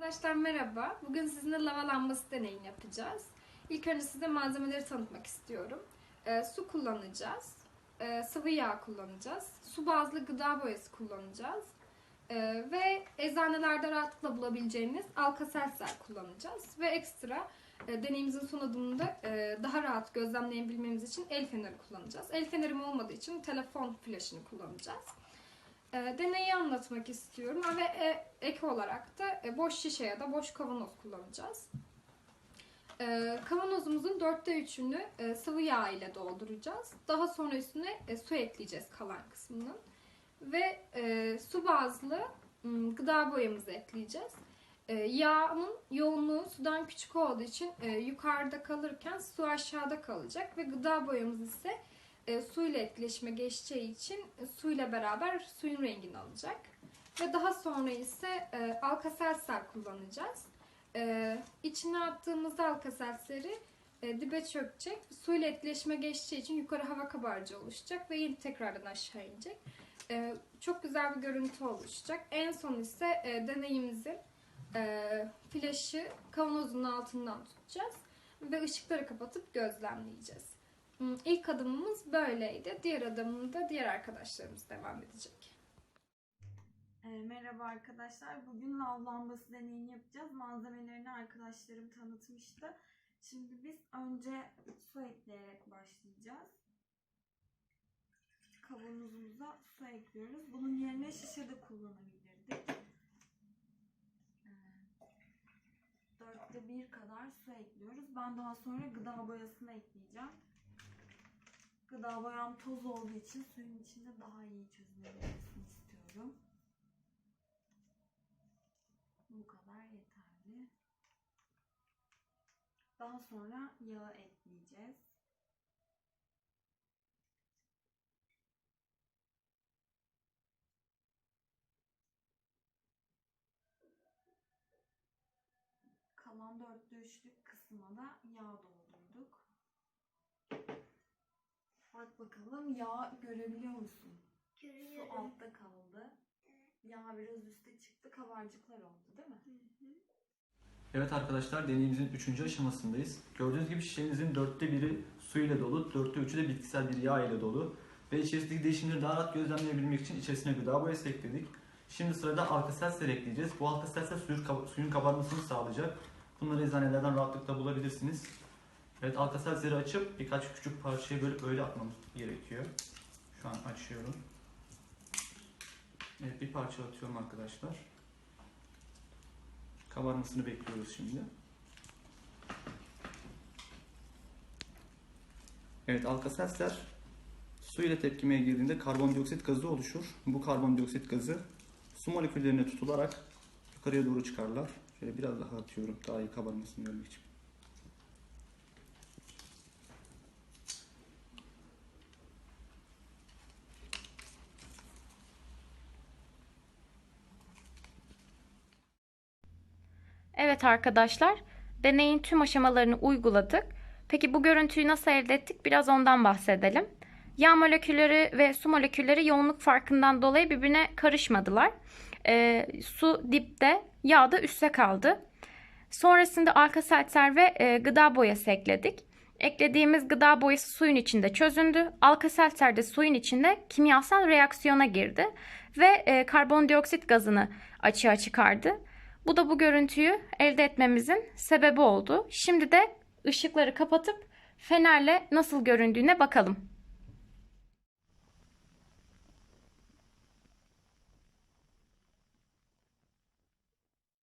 Arkadaşlar merhaba. Bugün sizinle lava lambası deneyini yapacağız. İlk önce size malzemeleri tanıtmak istiyorum. Ee, su kullanacağız. Ee, sıvı yağ kullanacağız. Su bazlı gıda boyası kullanacağız. Ee, ve eczanelerde rahatlıkla bulabileceğiniz Alka-Seltzer kullanacağız. Ve ekstra e, deneyimizin son adımında e, daha rahat gözlemleyebilmemiz için el feneri kullanacağız. El fenerim olmadığı için telefon flaşını kullanacağız. E, deneyi anlatmak istiyorum ve e, ek olarak da e, boş şişe ya da boş kavanoz kullanacağız. E, kavanozumuzun dörtte üçünü e, sıvı yağ ile dolduracağız. Daha sonra üstüne e, su ekleyeceğiz kalan kısmının. Ve su bazlı gıda boyamızı ekleyeceğiz. Yağın yoğunluğu sudan küçük olduğu için yukarıda kalırken su aşağıda kalacak ve gıda boyamız ise e, suyla etkileşime geçeceği için e, suyla beraber suyun rengini alacak. Ve daha sonra ise e, Alka-Seltzer kullanacağız. E, içine attığımızda Alka-Seltzer'i e, dibe çökecek. Suyla etkileşime geçeceği için yukarı hava kabarcığı oluşacak ve yine tekrardan aşağı inecek. E, çok güzel bir görüntü oluşacak. En son ise e, deneyimizin e, flaşı kavanozun altından tutacağız ve ışıkları kapatıp gözlemleyeceğiz. İlk adımımız böyleydi. Diğer adımında diğer arkadaşlarımız devam edecek. E, merhaba arkadaşlar. Bugün lav lambası deneyini yapacağız. Malzemelerini arkadaşlarım tanıtmıştı. Şimdi biz önce su ekleyerek başlayacağız. Kavanozumuza su ekliyoruz. Bunun yerine şişe de kullanabilirdik. E, Dörtte bir kadar su ekliyoruz. Ben daha sonra gıda boyasını ekleyeceğim. Gıda boyam toz olduğu için suyun içinde daha iyi çözülebilmesini istiyorum. Bu kadar yeterli. Daha sonra yağı ekleyeceğiz. Kalan dörtte üçlük kısma da yağ doldurduk. Bak bakalım yağ görebiliyor musun? Su Görüyorum. altta kaldı. Yağ biraz üste çıktı. Kabarcıklar oldu değil mi? Evet arkadaşlar deneyimizin 3. aşamasındayız. Gördüğünüz gibi şişemizin dörtte biri su ile dolu, dörtte üçü de bitkisel bir yağ ile dolu. Ve içerisindeki değişimleri daha rahat gözlemleyebilmek için içerisine gıda boyası ekledik. Şimdi sırada alka-seltzer ekleyeceğiz. Bu alka-seltzer suyun, kab- suyun kabarmasını sağlayacak. Bunları eczanelerden rahatlıkla bulabilirsiniz. Evet alka-seltzeri açıp birkaç küçük parçaya bölüp öyle atmamız gerekiyor. Şu an açıyorum. Evet bir parça atıyorum arkadaşlar. Kabarmasını bekliyoruz şimdi. Evet alka-seltzer su ile tepkimeye girdiğinde karbondioksit gazı oluşur. Bu karbondioksit gazı su moleküllerine tutularak yukarıya doğru çıkarlar. Şöyle biraz daha atıyorum daha iyi kabarmasını görmek için. Evet arkadaşlar, deneyin tüm aşamalarını uyguladık. Peki bu görüntüyü nasıl elde ettik? Biraz ondan bahsedelim. Yağ molekülleri ve su molekülleri yoğunluk farkından dolayı birbirine karışmadılar. Ee, su dipte, yağ da üstte kaldı. Sonrasında alka-seltzer ve e, gıda boyası ekledik. Eklediğimiz gıda boyası suyun içinde çözündü. Alka-seltzer de suyun içinde kimyasal reaksiyona girdi ve e, karbondioksit gazını açığa çıkardı. Bu da bu görüntüyü elde etmemizin sebebi oldu. Şimdi de ışıkları kapatıp fenerle nasıl göründüğüne bakalım.